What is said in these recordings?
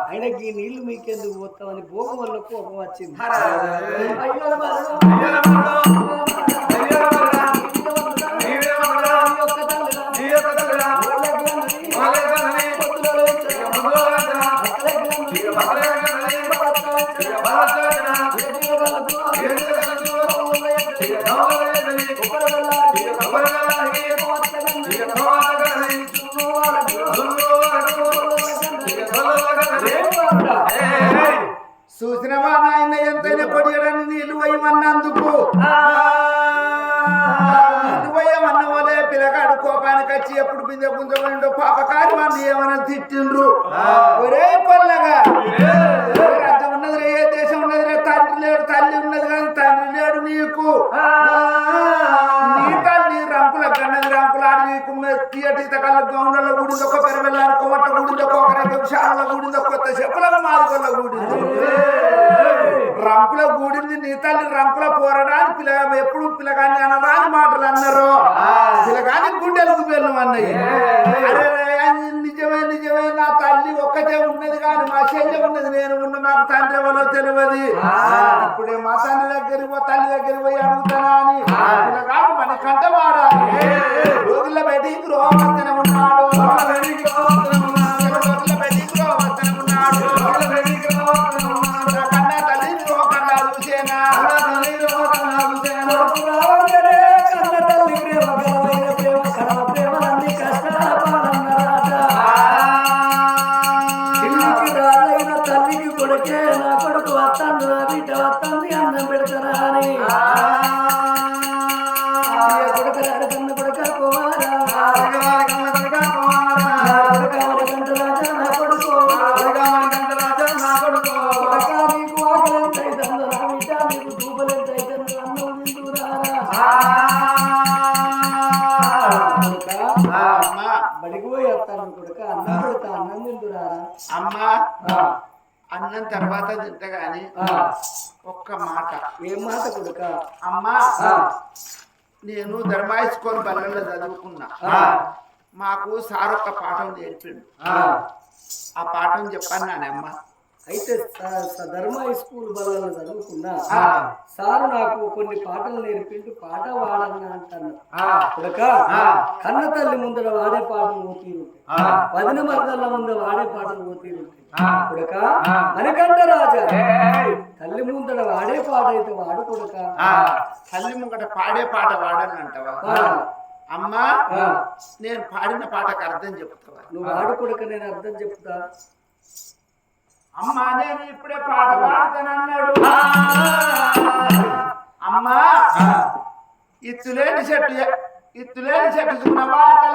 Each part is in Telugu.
ఆయనకి ఈ నీళ్ళు మీకెందుకు పోతామని భోగం వల్ల కోపం వచ్చింది. వాడిని ఏమైనా తిట్టిండ్రు ఒరే పల్లగా. ఏ రాజ్యం ఉన్నది రే ఏ దేశం ఉన్నది రే తండ్రి లేడు తల్లి ఉన్నది కానీ తండ్రి లేడు నీకు. నీ తల్లి రంకుల కన్నది రంకుల నీకు తీయటి కళ్ళ గౌండల గుడింది ఒక పెరవెల్లారు కొమట్ట గుడింది ఒక రకం శాల గుడింది కొత్త చెప్పుల మాదిగొల్ల గుడింది రంకుల గూడింది నీ తల్లి రంకుల పోరడానికి పిల్ల ఎప్పుడు పిల్లగాని అనరాని మాటలు అన్నారు. పిల్లగాని గుండెలకు వెళ్ళం అన్నయ్య. నిజమే నిజమే. నా తల్లి ఒక్కతే ఉన్నది కానీ మా చెల్లె ఉన్నది. నేను ఉన్న మాకు తండ్రి ఎవరో తెలియదు. ఇప్పుడే మా తండ్రి దగ్గరికి పో తల్లి దగ్గరికి పోయి అడుగుతానా అని. పిల్లగాడు మన కంట మారాలి రోజుల బయటికి రోవర్తన ఉన్నాడు. మాట తింటగాని ఒక్క మాట ఏం మాట కొడుక? అమ్మా. నేను ధర్మాయించుకొని బలంలో చదువుకున్నా. మాకు సార్ ఒక పాఠం నేర్పిండు. ఆ పాఠం చెప్పాను నానమ్మ. అయితే ధర్మ స్కూల్ బలాలను చదువుకున్నా సారు నాకు కొన్ని పాటలు నేర్పించి పాట వాడాలి అంటాను కన్న తల్లి ముందర వాడే పాటలు పోతీరు పదిన మరదల ముందర వాడే పాటలు పోతీరు కొడక మనకంట రాజా. తల్లి ముందర వాడే పాట అయితే వాడు కొడక. తల్లి ముంగట పాడే పాట వాడని అంటావా? అమ్మా నేను పాడిన పాటకు అర్థం చెప్తావా? నువ్వు వాడు కొడుకు నేను అర్థం చెప్తా. అమ్మా నేను ఇప్పుడే పాట అమ్మా ఇత్తులేని చెట్టు ఇత్తులేని చెట్టు చూసిన వాళ్ళ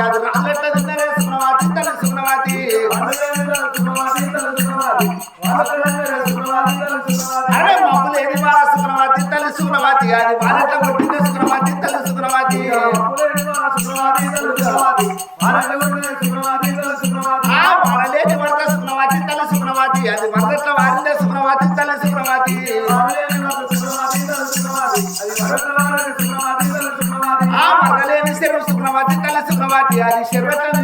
అది అన్నట్టు తిన్నారే y se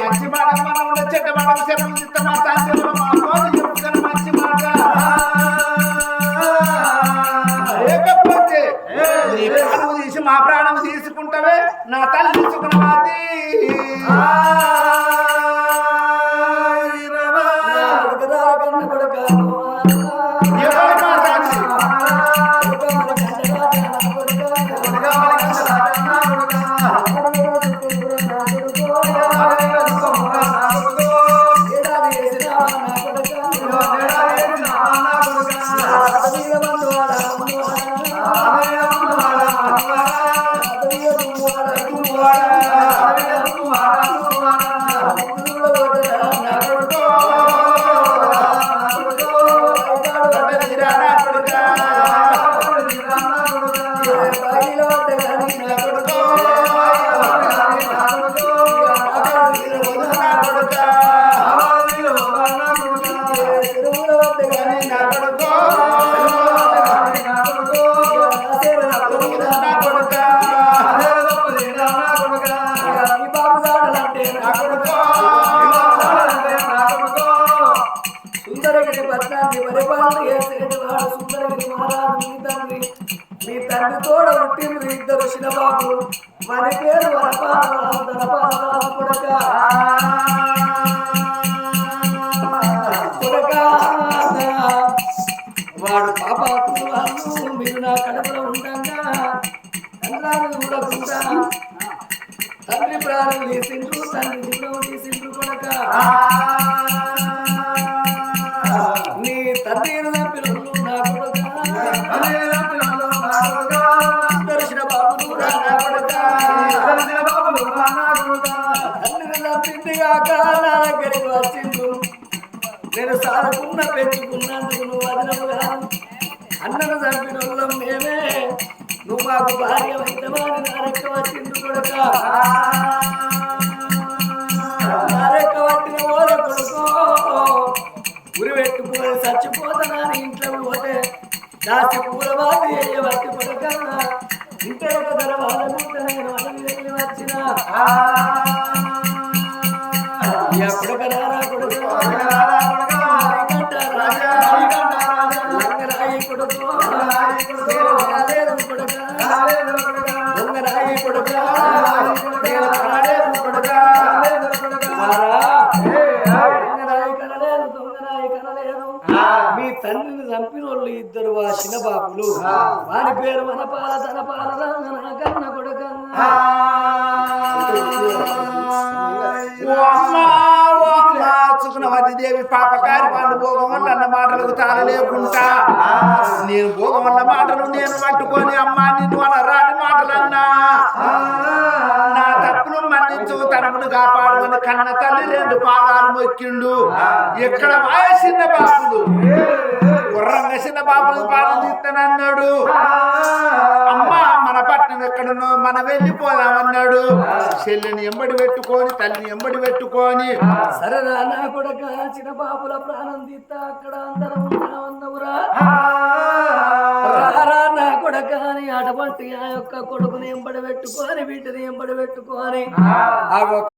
మంచి మాట మనం చెడ్డ మాట మంచి లేకపోతే మా ప్రాణం తీసుకుంటవే నా తల్లి తీసుకున్నవాది కొడుకు వాడు పాపాత్ములు మీరు నా కడుపులో ఉండగా కన్నాను చూడకుండా తండ్రి ప్రాణం తీసిండ్రు తండ్రి జీవం కొడక పెంచుకున్నందుకు నువ్వు వదనముగా అన్నను చంపిన వాళ్ళం మేమే నువ్వు మాకు భార్య వైద్యమాని నా వచ్చింది కొడుక కొడక వచ్చిన రెక్క ఓల కొడుకో ఉరి పెట్టుకొని చచ్చిపోతున్నాను ఇంట్లో పోతే దాచి పూలవాది వట్టి కొడక ఇంటే ఒక ధర వాళ్ళ నేను అడవి వచ్చిన. చిన్నబాబులు వాని పేరు మనపాల తనపాల రంగన కన్న కొడుక. దేవి పాపకారి వాళ్ళు అన్న మాటలకు తాళ లేకుండా నేను భోగం వల్ల మాటలు నేను పట్టుకొని అమ్మా నిన్ను అన్న రాని మాటలన్నా నా తప్పులు మన్నించు తనమును కాపాడమని కన్న తల్లి రెండు పాదాలు మొక్కిండు. ఎక్కడ మాయ చిన్న గుర్రంగా చిన్న పాలన తీస్తానన్నాడు. అమ్మా మన పట్టణం ఎక్కడనో మనం వెళ్ళిపోదామన్నాడు. చెల్లిని ఎంబడి పెట్టుకొని తల్లిని ఎంబడి పెట్టుకొని. సరే నా కొడుక చిన్న బాబుల ప్రాణం తీస్తా అక్కడ అందరం ఉన్నామన్నవురా. నా కొడక అని అటువంటి ఆ యొక్క కొడుకుని ఎంబడి పెట్టుకొని వీటిని ఎంబడి పెట్టుకొని. ఆ.